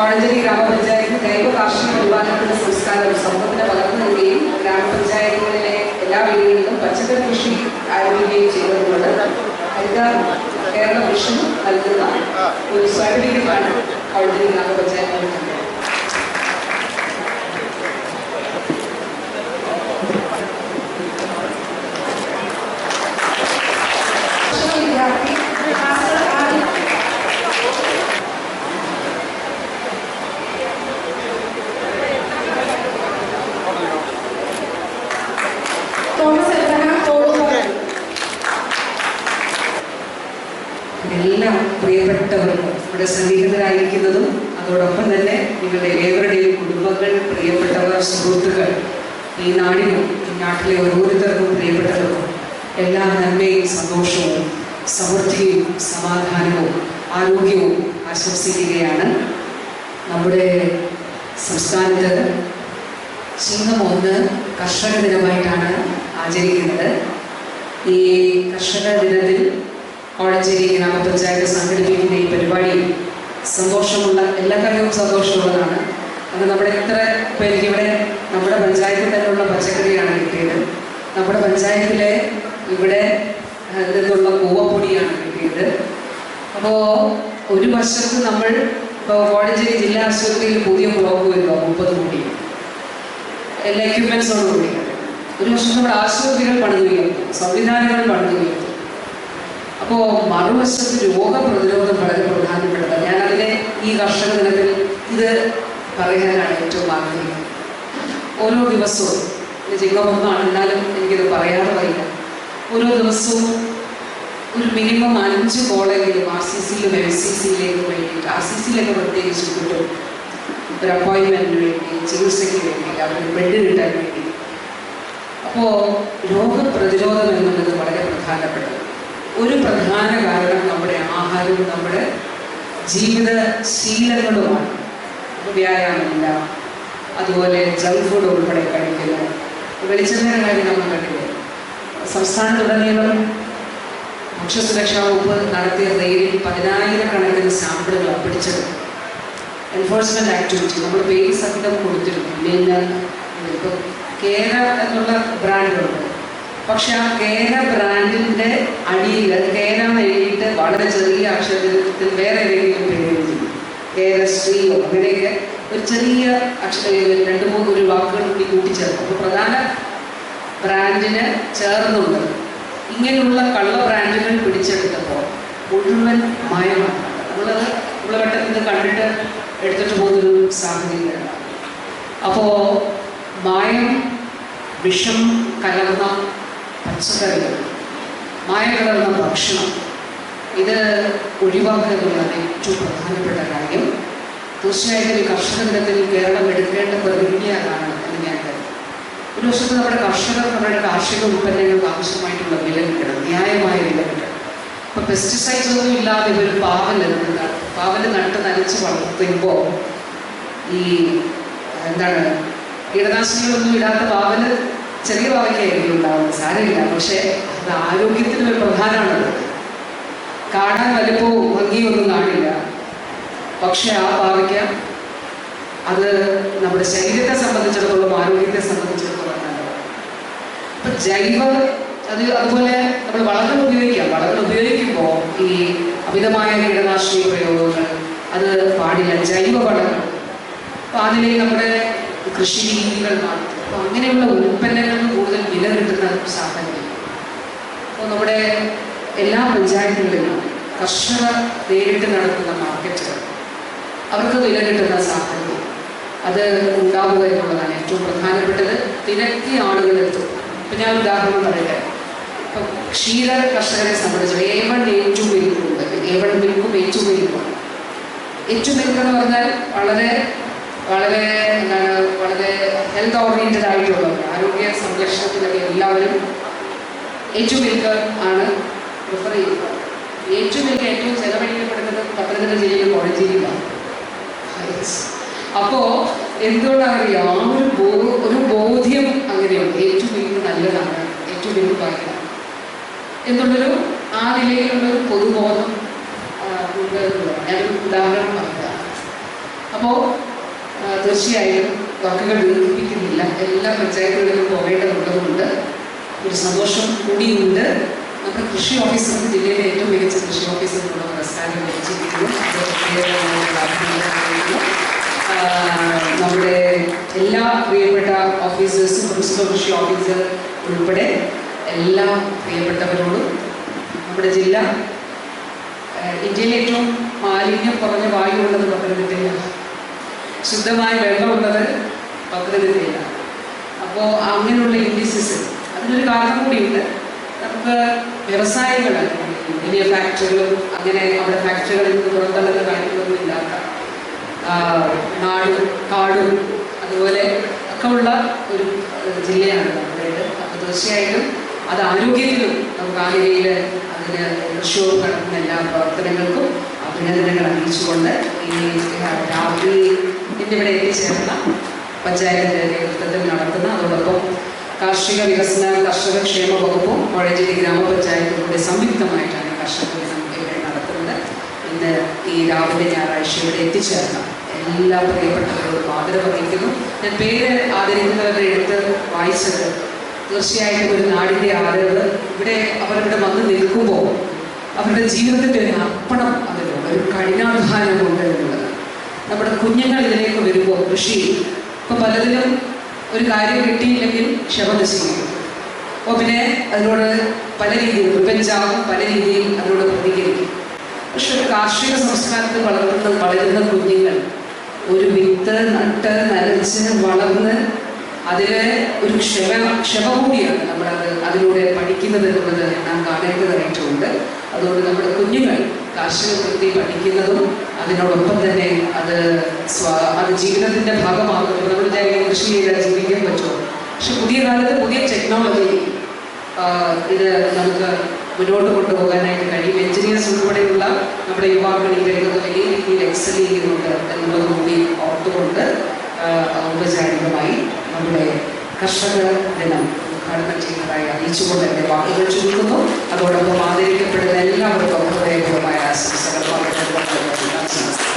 കോഴഞ്ചേരി ഗ്രാമപഞ്ചായത്ത് ജൈവ കാർഷിക ഉൽപാദനത്തിന്റെ സംസ്കാരം സമൂഹത്തിന് പകർന്നു നൽകുകയും ഗ്രാമപഞ്ചായത്തുകളിലെ എല്ലാ വീടുകളിലും പച്ചക്കറി കൃഷി ആരംഭിക്കുകയും ചെയ്തതുകൊണ്ട് ഹരിത കേരള മിഷൻ നൽകുന്ന ഒരു സർട്ടിഫിക്കറ്റാണ് കോഴഞ്ചേരി ഗ്രാമപഞ്ചായത്ത് എല്ലാ പ്രിയപ്പെട്ടവർക്കും ഇവിടെ സന്നിഹിതരായിരിക്കുന്നതും അതോടൊപ്പം തന്നെ നിങ്ങളുടെ ഏവരുടെയും കുടുംബങ്ങൾ പ്രിയപ്പെട്ടവർ സുഹൃത്തുക്കൾ ഈ നാടിനും ഈ നാട്ടിലെ ഓരോരുത്തർക്കും പ്രിയപ്പെട്ടവർക്കും എല്ലാ നന്മയും സന്തോഷവും സമൃദ്ധിയും സമാധാനവും ആരോഗ്യവും ആശംസിക്കുകയാണ് നമ്മുടെ സംസ്ഥാനത്ത് ചിങ്ങം ഒന്ന് കർഷക ദിനമായിട്ടാണ് ആചരിക്കുന്നത്. ഈ കർഷക ദിനത്തിൽ കോഴഞ്ചേരി ഗ്രാമപഞ്ചായത്ത് സംഘടിപ്പിക്കുന്ന ഈ പരിപാടി സന്തോഷമുള്ള എല്ലാ കാര്യവും സന്തോഷമുള്ളതാണ്. അത് നമ്മുടെ എത്ര പേർക്ക് ഇവിടെ നമ്മുടെ പഞ്ചായത്തിൽ തന്നെയുള്ള പച്ചക്കറിയാണ് കിട്ടിയത്. നമ്മുടെ പഞ്ചായത്തിലെ ഇവിടെ നിന്നുള്ള കൂവപ്പൊടിയാണ് കിട്ടിയത്. അപ്പോൾ ഒരു വർഷത്ത് നമ്മൾ ഇപ്പോൾ കോഴഞ്ചേരി ജില്ലാ ആശുപത്രിയിൽ പുതിയ ബ്ലോക്ക് വരുന്നു മുപ്പത് കോടി. എല്ലാ എക്യുപ്മെന്റ്സോടും കൂടി ഒരു വർഷം നമ്മുടെ ആശുപത്രികൾ പണിതുകയും സംവിധാനങ്ങൾ പണിതു ഉയർത്തും അപ്പോൾ മറുവശത്ത് രോഗപ്രതിരോധം വളരെ പ്രധാനപ്പെട്ടതാണ്. ഞാനതിനെ ഈ കർഷക ദിനത്തിൽ ഇത് പറയാനാണ് ഏറ്റവും ആഗ്രഹിക്കുന്നത് ഓരോ ദിവസവും ചിങ്ങമൊന്നാണ് എന്നാലും എനിക്കിത് പറയാതെ വയ്യ ഓരോ ദിവസവും ഒരു മിനിമം അഞ്ച് കോളേജിലും ആർ സി സിയിലും എം സി സിയിലേക്കും വേണ്ടിയിട്ട് ആർ സി സിയിലൊക്കെ പ്രത്യേകിച്ച് കിട്ടും. ഒരു അപ്പോയിൻമെന്റിന് വേണ്ടി ചികിത്സയ്ക്ക് വേണ്ടി അവർ ബെഡ് കിട്ടാൻ വേണ്ടി. അപ്പോൾ രോഗപ്രതിരോധം ഒരു പ്രധാന കാരണം നമ്മുടെ ആഹാരവും നമ്മുടെ ജീവിത ശീലങ്ങളുമാണ് വ്യായാമമില്ല. അതുപോലെ ജങ്ക് ഫുഡ് ഉൾപ്പെടെ കഴിക്കുന്നു വെളിച്ചെണ്ണയുടെ കാര്യം നമ്മൾ കണ്ടില്ലേ? സംസ്ഥാനത്തുടനീളം ഭക്ഷ്യസുരക്ഷാ വകുപ്പ് നടത്തിയ റെയ്ഡിൽ പതിനായിരക്കണക്കിന് സാമ്പിളുകൾ പിടിച്ചെടുത്തു എൻഫോഴ്സ്മെന്റ് ആക്ടിവിറ്റി നമ്മൾ പേര് സഹിതം കൊടുത്തിരുന്നു. ഇല്ലെങ്കിൽ ഇപ്പോൾ കേര എന്നുള്ള ബ്രാൻഡുണ്ട് പക്ഷെ ആ കേര ബ്രാൻഡിന്റെ അടിയിൽ കേര എഴുതിയിട്ട് വളരെ ചെറിയ അക്ഷരത്തിൽ വേറെ ഏതെങ്കിലും പേരെഴുതി കേരശ്രീയോ അങ്ങനെയൊക്കെ ഒരു ചെറിയ അക്ഷര രണ്ട് മൂന്ന് ഒരു വാക്കുകൾ കൂടി കൂട്ടിച്ചേർക്കും. അപ്പോൾ പ്രധാന ബ്രാൻഡിന് ചേർന്നുണ്ട്. ഇങ്ങനെയുള്ള കള്ള ബ്രാൻഡുകൾ പിടിച്ചെടുത്തപ്പോൾ മുഴുവൻ മായമാണ്. നമ്മളത് ഉള്ളവട്ടത്തിൽ നിന്ന് കണ്ടിട്ട് എടുത്തിട്ട് പോകുന്നൊരു സാഹചര്യം അപ്പോൾ മായം വിഷം കലർന്ന പച്ചക്കറികൾ മായം ഭക്ഷണം ഇത് ഒഴിവാക്കുക എന്നുള്ളതാണ് ഏറ്റവും പ്രധാനപ്പെട്ട കാര്യം. തീർച്ചയായിട്ടും ഈ കർഷക ദിനത്തിൽ കേരളം എടുക്കേണ്ട പ്രതിജ്ഞയാണ് എന്ന് ഞാൻ കരുതുന്നു. ഒരു വശത്ത് നമ്മുടെ കർഷകർ അവരുടെ കാർഷിക ഉൽപ്പന്നങ്ങൾക്ക് ആവശ്യമായിട്ടുള്ള വില കിട്ടണം ന്യായമായ വില കിട്ടണം. ഇപ്പൊ പെസ്റ്റിസൈഡ്സ് ഒന്നും ഇല്ലാതെ ഒരു പാവൽ പാവൽ പാവൽ നട്ട് നനച്ച് വളർത്തുമ്പോൾ ഈ എന്താണ് കീടനാശിനികളൊന്നും ഇടാത്ത പാവൽ ചെറിയ പാവയ്ക്കായിരിക്കും ഉണ്ടാവുന്നത് സാരമില്ല. പക്ഷേ അത് ആരോഗ്യത്തിന് പ്രധാനമാണത്. കാണാൻ വലുപ്പോ ഭംഗിയൊന്നും കാണില്ല. പക്ഷെ ആ പാവയ്ക്ക അത് നമ്മുടെ ശരീരത്തെ സംബന്ധിച്ചിടത്തോളം ആരോഗ്യത്തെ സംബന്ധിച്ചിടത്തോളം നല്ലതാണ്. ഇപ്പൊ ജൈവ അത് അതുപോലെ നമ്മൾ വളങ്ങൾ ഉപയോഗിക്കാം. വളങ്ങൾ ഉപയോഗിക്കുമ്പോൾ ഈ അമിതമായ കീടനാശിനി പ്രയോഗങ്ങൾ അത് പാടില്ല. ജൈവ വളങ്ങൾ. അപ്പൊ അതിലെ നമ്മുടെ കൃഷി രീതികൾ മാറ്റും. അപ്പൊ അങ്ങനെയുള്ള ഉൽപ്പന്ന കിട്ടുന്ന സാഹചര്യം. അപ്പോൾ നമ്മുടെ എല്ലാ പഞ്ചായത്തുകളിലും കർഷകർ നേരിട്ട് നടത്തുന്ന മാർക്കറ്റുകൾ അവർക്ക് വില കിട്ടുന്ന സാഹചര്യം അത് ഉണ്ടാവുക എന്നുള്ളതാണ് ഏറ്റവും പ്രധാനപ്പെട്ടത്. തിരക്കി ആളുകൾ എത്തും ഇപ്പം ഞാൻ ഉദാഹരണം പറയട്ടെ ഇപ്പം ക്ഷീര കർഷകരെ സംബന്ധിച്ച് എ വൺ എ ടു മിൽക്കുണ്ട്. എ വൺ മിൽക്കും എ ടു മിൽക്കുമാണ്. എ മിൽക്ക് എന്ന് പറഞ്ഞാൽ വളരെ വളരെ എന്താണ് വളരെ ഹെൽത്ത് ഓറിയന്റഡ് ആയിട്ടുള്ളവർ സംരക്ഷണത്തിലൊക്കെ എല്ലാവരും ഏറ്റുമിൽക്കർ മിൽക്ക് ആണ് പ്രിഫർ ചെയ്യുന്നത് ഏറ്റുമിൽക്കർ മിൽക്ക് ഏറ്റവും ചെലവഴിക്കപ്പെടുന്നത് പത്തനംതിട്ട ജില്ലയിൽ കോളേജിലാണ് അപ്പോ എന്തുകൊണ്ടാണെന്നറിയാം? ആ ഒരു ബോ ഒരു ബോധ്യം അങ്ങനെയുണ്ട്. ഏറ്റവും വലിയ നല്ലതാണ്. ഏറ്റവും വലിയ കാര്യമാണ് എന്നുള്ളൊരു ആ നിലയിലുള്ള ഒരു പൊതുബോധം ഞാനൊരു ഉദാഹരണം പറയുക അപ്പോൾ തീർച്ചയായും വാക്കുകൾ ദീർഘിപ്പിക്കുന്നില്ല. എല്ലാ പഞ്ചായത്തുകളിലും പോകേണ്ടതുള്ളതുകൊണ്ട് ഒരു സന്തോഷം കൂടിയുണ്ട്. നമ്മുടെ കൃഷി ഓഫീസർ ജില്ലയിലെ ഏറ്റവും മികച്ച കൃഷി ഓഫീസർ എന്നുള്ള പുരസ്കാരം ലഭിച്ചിരിക്കുന്നു നമ്മുടെ എല്ലാ പ്രിയപ്പെട്ട ഓഫീസേഴ്സും പ്രിൻസിപ്പൽ കൃഷി ഓഫീസർ ഉൾപ്പെടെ എല്ലാ പ്രിയപ്പെട്ടവരോടും നമ്മുടെ ജില്ല ഇന്ത്യയിലെ ഏറ്റവും മാലിന്യം കുറഞ്ഞ വായു ഉള്ളത് പത്തനംതിട്ടയിലാണ് ശുദ്ധമായ വെള്ളമുള്ളത് പത്തനംതിട്ടയിലാണ് അപ്പോൾ അങ്ങനെയുള്ള ഇൻഡിസിസ് അതിനൊരു കാരണം കൂടിയുണ്ട്. നമുക്ക് വ്യവസായങ്ങൾ വലിയ ഫാക്ടറികളും അങ്ങനെ അവിടെ ഫാക്ടറികളിൽ നിന്ന് പുറത്തുള്ള കാര്യങ്ങളൊന്നും ഇല്ലാത്ത നാടും കാടും അതുപോലെ ഒക്കെ ഉള്ള ഒരു ജില്ലയാണ് നമ്മുടേത്. അപ്പോൾ തീർച്ചയായിട്ടും അത് ആരോഗ്യത്തിലും നമുക്ക് ആ നിലയിൽ അതിന് കൃഷിയോട് നടത്തുന്ന എല്ലാ പ്രവർത്തനങ്ങൾക്കും അഭിനന്ദനങ്ങൾ അറിയിച്ചുകൊണ്ട് ഈ രാത്രി ഇന്നിവിടെ എത്തിച്ചേർന്ന പഞ്ചായത്തിന്റെ നേതൃത്വത്തിൽ നടത്തുന്ന അതോടൊപ്പം കാർഷിക വികസന കർഷക ക്ഷേമ വകുപ്പും കോഴഞ്ചേരി ഗ്രാമപഞ്ചായത്തും കൂടി സംയുക്തമായിട്ടാണ് കർഷക ദിനം ഇവിടെ നടത്തുന്നത്. ഇന്ന് ഈ രാവിലെ ഞായറാഴ്ച ഇവിടെ എത്തിച്ചേർന്ന എല്ലാ പ്രിയപ്പെട്ടവരോടും ആദരവ് അറിയിക്കുന്നു. ഞാൻ പേര് ആദരിക്കുന്നവരുടെ എടുത്ത് വായിച്ചത് തീർച്ചയായിട്ടും ഒരു നാടിന്റെ ആദരവ്. ഇവിടെ അവരിവിടെ വന്ന് നിൽക്കുമ്പോൾ അവരുടെ ജീവിതത്തിന്റെ ഒരു അർപ്പണം അതിലുണ്ട് ഒരു കഠിനാധ്വാനം എന്നുള്ളത് നമ്മുടെ കുഞ്ഞുങ്ങൾ ഇതിലേക്ക് വരുമ്പോൾ കൃഷി ഇപ്പം പലതിലും ഒരു കാര്യം കിട്ടിയില്ലെങ്കിൽ ക്ഷമ നശിക്കും അപ്പോൾ പിന്നെ അതിനോട് പല രീതിയിൽ റിപ്പഞ്ചാവും പല രീതിയിൽ അതിനോട് പ്രതികരിക്കും. പക്ഷെ ഒരു കാർഷിക സംസ്കാരത്തിൽ വളർന്ന വളരുന്ന കുഞ്ഞുങ്ങൾ ഒരു വിത്ത് നട്ട് നനച്ച് വളർന്ന് അതിന് ഒരു ക്ഷമ ക്ഷമ കൂടിയാണ് നമ്മളത് അതിലൂടെ പഠിക്കുന്നത് എന്നുള്ളത് നാം കാണേണ്ടതായിട്ടുണ്ട്. അതുകൊണ്ട് നമ്മുടെ കുഞ്ഞുങ്ങൾ കാർഷിക വൃത്തി പഠിക്കുന്നതും അതിനോടൊപ്പം തന്നെ അത് സ്വ അത് ജീവിതത്തിന്റെ ഭാഗമാകുന്നത് കൃഷി ചെയ്താൽ ജീവിക്കാൻ പറ്റുമോ? പക്ഷെ പുതിയ കാലത്ത് പുതിയ ടെക്നോളജി ഇത് നമുക്ക് മുന്നോട്ട് കൊണ്ടുപോകാനായിട്ട് കഴിയും. എഞ്ചിനീയേഴ്സ് ഉൾപ്പെടെയുള്ള നമ്മുടെ യുവാക്കൾ ഈ രംഗത്ത് വലിയ രീതിയിൽ എക്സൽ ചെയ്യുന്നുണ്ട് എന്നുള്ളത് കൂടി ഓർത്തുകൊണ്ട് ഔപചാരികമായി നമ്മുടെ കർഷക ദിനം ഉദ്ഘാടനം ചെയ്യുന്നതായി അറിയിച്ചുകൊണ്ട് എന്റെ വാക്കുകൾ ചുരുക്കുന്നു. അതോടൊപ്പം ആദരിക്കപ്പെടുന്ന എല്ലാവർക്കും ഹൃദയപൂർവമായ ആശംസകൾ. നമസ്കാരം